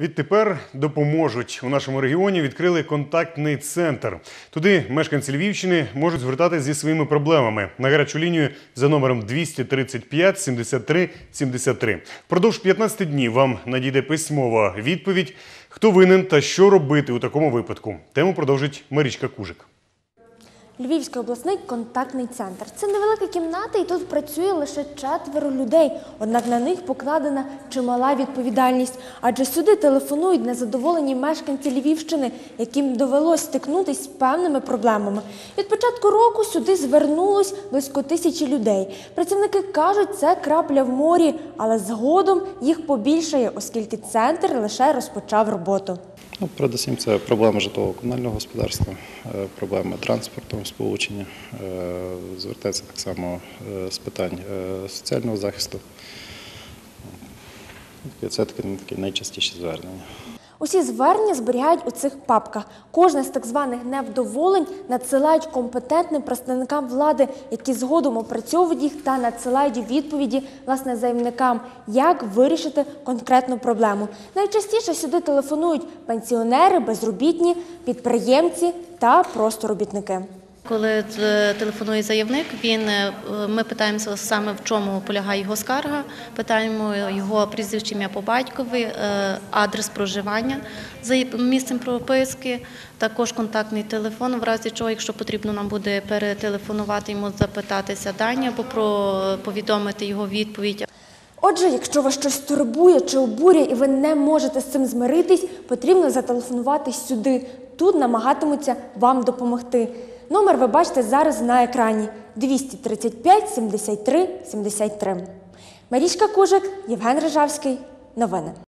Відтепер допоможуть у нашому регіоні. Відкрили контактний центр. Туди мешканці Львівщини можуть звертатися зі своїми проблемами на гарячу лінію за номером 235 73 73. Впродовж 15 днів вам надійде письмова відповідь, хто винен та що робити у такому випадку. Тему продовжить Марічка Кужик. Львівський обласний контактний центр. Це невелика кімната, і тут працює лише четверо людей. Однак на них покладена чимала відповідальність, адже сюди телефонують незадоволені мешканці Львівщини, яким довелось стикнутися з певними проблемами. Від початку року сюди звернулось близько тисячі людей. Працівники кажуть, це крапля в морі, але згодом їх побільшає, оскільки центр лише розпочав роботу. Ну, передусім, це проблема житлово-комунального господарства, е, проблеми транспорту, сполучення. Е, Звертається так само е, з питань соціального захисту. Це таке найчастіше звернення. Усі звернення зберігають у цих папках. Кожне з так званих невдоволень надсилають компетентним представникам влади, які згодом опрацьовують їх та надсилають відповіді власне заявникам, як вирішити конкретну проблему. Найчастіше сюди телефонують пенсіонери, безробітні, підприємці та просто робітники. Коли е, телефонує заявник, він е, ми питаємося саме в чому полягає його скарга, питаємо його прізвище ім'я по батькові, е, адрес проживання за місцем прописки, також контактний телефон. В разі чого, якщо потрібно, нам буде перетелефонувати йому, запитатися дані або про повідомити його відповідь. Отже, якщо вас щось турбує чи обурює і ви не можете з цим змиритись, потрібно зателефонувати сюди. Тут намагатимуться вам допомогти. Номер ви бачите зараз на екрані 235 73 73. Марічка Кужик, Євген Рижавський. Новини.